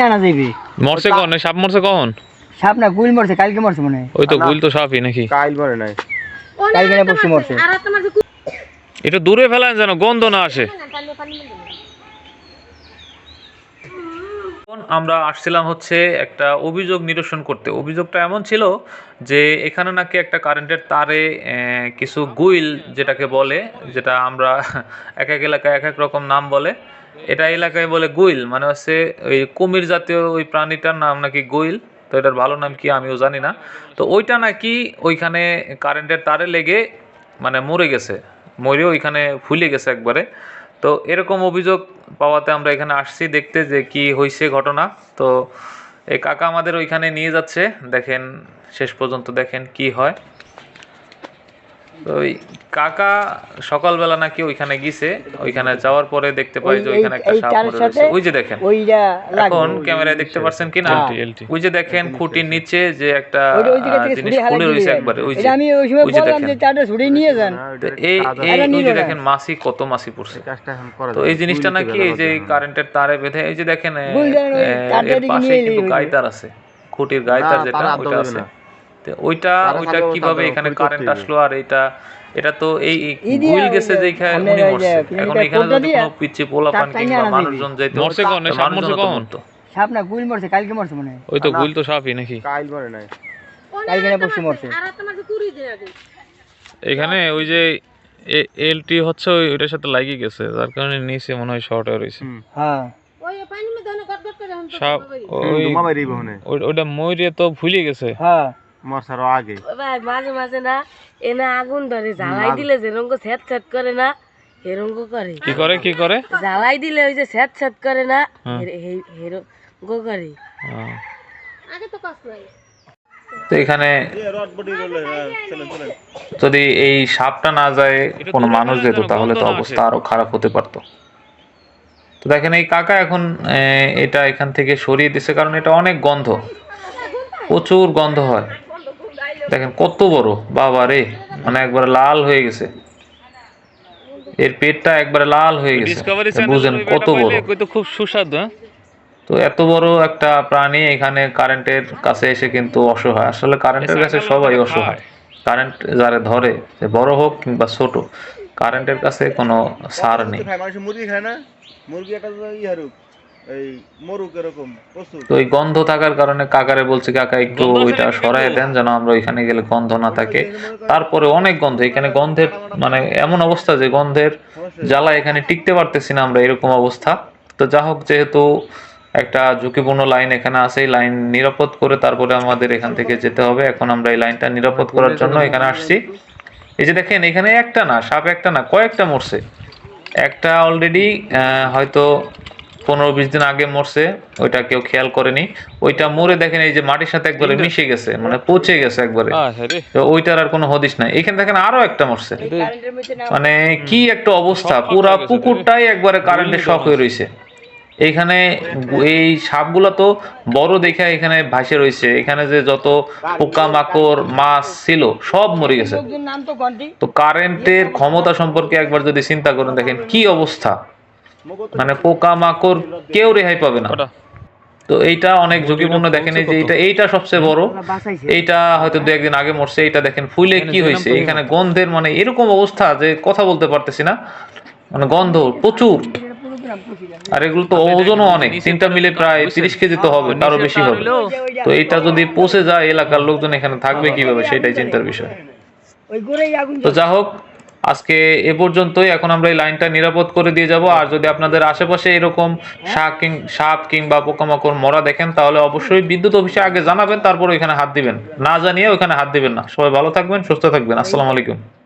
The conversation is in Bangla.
আনা যাইবে মরছে কখন? সাপ মরছে কখন? সাপ না গুল মরছে কালকে মরছে মনে ওই তো গুল তো সাপই নাকি? কাল মরে নাই। কালকে না পরশু মরছে। এটা দূরে ফেলান যেন গন্ধ না আসে এখন আমরা আসছিলাম হচ্ছে একটা অভিযোগ নিরসন করতে। অভিযোগটা এমন ছিল যে এখানে নাকি একটা কারেন্টের তারে কিছু গুইল যেটাকে বলে, যেটা আমরা এক এক এলাকায় এক এক রকম নাম বলে। এটা এলাকায় বলে গুইল মানে হচ্ছে ওই কুমির জাতীয় ওই প্রাণীটার নাম নাকি গুইল, তো এটার ভালো নাম কি আমিও জানি না। তো ওইটা নাকি ওইখানে কারেন্টের তারে লেগে মানে মরে গেছে মরে ওইখানে ফুলে গেছে একবারে। তো এরকম অভিযোগ পাওয়াতে আমরা এখানে আসছি দেখতে যে কি হয়েছে ঘটনা। তো এই কাকা আমাদের ওইখানে নিয়ে যাচ্ছে, দেখেন, শেষ পর্যন্ত দেখেন কি হয়। তো ওই কাকা সকালবেলা নাকি ওইখানে গিয়েছে ওইখানে যাওয়ার পরে দেখতে পাই যে ওইখানে একটা সাপ মরে রয়েছে। ওই যে দেখেন ওইটা এখন ক্যামেরায় দেখতে পাচ্ছেন কি না হ্যাঁ। ওই যে দেখেন খুঁটির নিচে যে একটা জিনিস খুলে রয়েছে। একবারে ওই যে আমি ওই সময় বললাম যে চারটা ছুরি নিয়ে যান। তো এই এই ওই যে দেখেন মাছি কত মাছি পড়ছে। কাজটা এখন করা তো এই জিনিসটা নাকি এই যে কারেন্টের তারে বেঁধে এই যে দেখেন এর পাশে কিন্তু এলেই গাই হইবে। তার আছে খুঁটির গাই তার না, যেটা ওইটা আছে। ওইটা ওইটা কীভাবে এখানে কারেন্ট আসলো আর এটা এটা তো এই গুইল ওই গেছে যে যেখানে উনি মরছে। এখন এখানে কোলটা যদি কোনো পিচ্ছি তার টাইনে কিংবা মানুষজন যাইতে মরছে কখন? তো সাপ মরছে তো সাপ না গুল মরছে কালকে মরছে মনে হয়। ওই তো গুইল তো সাপই নাকি। কাইল মরে নাই। কালকে না পরশু মরছে। এখানে ওই যে এলটি হচ্ছে ওইটার সাথে লাগিয়ে গেছে যার কারণে নিচে মনে হয় শর্ট হয়ে রয়েছে। হ্যাঁ। ওইটা ময়ূরে তো ভুলে গেছে। হ্যাঁ। মরসারও আগে। ভাই মাঝে মাঝে না এনা আগুন ধরে জ্বালাই দিলে যেরঙ্গ স্যাট স্যাট করে না হেরঙ্গ করে। কি করে কি করে? জ্বালাই দিলে ওই যে স্যাট স্যাট করে না হেরঙ্গ করে। আহ। তো এখানে যদি এই সাপটা না যায় কোনো মানুষ যেত তাহলে তো অবস্থা আরও খারাপ হতে পারতো। তো দেখেন এই কাকা এখন আহ, এটা এখান থেকে সরিয়ে দিছে কারণ এটা অনেক গন্ধ। প্রচুর গন্ধ হয়। দেখেন কত বড় বাবা রে মানে একবার লাল হয়ে গেছে। এর পেটটা একবারে লাল হয়ে গেছে। বুঝেন কত বড়। তো খুব সুস্বাদু হ্যাঁ? তো এত বড় একটা প্রাণী এখানে কারেন্টের কাছে এসে কিন্তু অসহায়। আসলে কারেন্টের কাছে সবাই অসহায়। কারেন্ট যারা ধরে সে বড় হোক কিংবা ছোট কারেন্টের কাছে কোনো সার নেই। মুরগি খায় না? মুরগি একটা ই হারুক এই মরুক এরকম প্রচুর। তো ওই গন্ধ থাকার কারণে কাকারে বলছে কাকা একটু ওইটা সরাই দেন যেন আমরা ওইখানে গেলে গন্ধ না থাকে। তারপরে অনেক গন্ধ এখানে গন্ধের মানে এমন অবস্থা যে গন্ধের জ্বালা এখানে টিকতে পারতেছি না আমরা এরকম অবস্থা। তো যা হোক যেহেতু একটা ঝুঁকিপূর্ণ লাইন এখানে আছে এই লাইন নিরাপদ করে তারপরে আমাদের এখান থেকে যেতে হবে। এখন আমরা এই লাইনটা নিরাপদ করার জন্য এখানে আসছি। এই যে দেখেন এখানে একটা না সাপ একটা না কয়েকটা মরছে। একটা অলরেডি হয়তো পনেরো বিশ দিন আগে মরছে ওইটা কেউ খেয়াল করেনি। ওইটা মরে দেখেন এই যে মাটির সাথে একবারে মিশে গেছে মানে পচে গেছে একবারে। আচ্ছা ওইটার আর কোনো হদিস নাই। এখানে দেখেন আরও একটা মরছে। মানে কি একটা অবস্থা পুরা পুকুরটাই একবারে কারেন্টের শখ হয়ে রয়েছে এইখানে এই সাপগুলা তো বড় দেখে এখানে ভাসে রয়েছে এখানে যে যত পোকা মাকড় মাছ ছিল সব মরে গেছে। তো কারেন্টের ক্ষমতা সম্পর্কে একবার যদি চিন্তা করেন দেখেন কি অবস্থা। মানে পোকা মাকড় কেউ রেহাই পাবে না তো এইটা অনেক ঝুঁকিপূর্ণ দেখেন এই যে এইটা এইটা সবচেয়ে বড় এইটা হয়তো দু একদিন আগে মরছে এইটা দেখেন ফুলে কি হয়েছে এখানে গন্ধের মানে এরকম অবস্থা যে কথা বলতে পারতেছি না মানে গন্ধ প্রচুর আর এগুলো তো ওজনও অনেক তিনটা মিলে প্রায় তিরিশ কেজি তো হবে তারও বেশি হবে তো এটা যদি পচে যায় এলাকার লোকজন এখানে থাকবে কীভাবে সেটাই চিন্তার বিষয় ওই গোড়াই আগুন তো যা হোক আজকে এ পর্যন্তই। এখন আমরা এই লাইনটা নিরাপদ করে দিয়ে যাব। আর যদি আপনাদের আশেপাশে এরকম সাপ কিং সাপ কিংবা পোকামাকড় মরা দেখেন, তাহলে অবশ্যই বিদ্যুৎ অফিসে আগে জানাবেন, তারপর ওইখানে হাত দিবেন। না জানিয়ে ওইখানে হাত দিবেন না। সবাই ভালো থাকবেন, সুস্থ থাকবেন। আসসালামু আলাইকুম।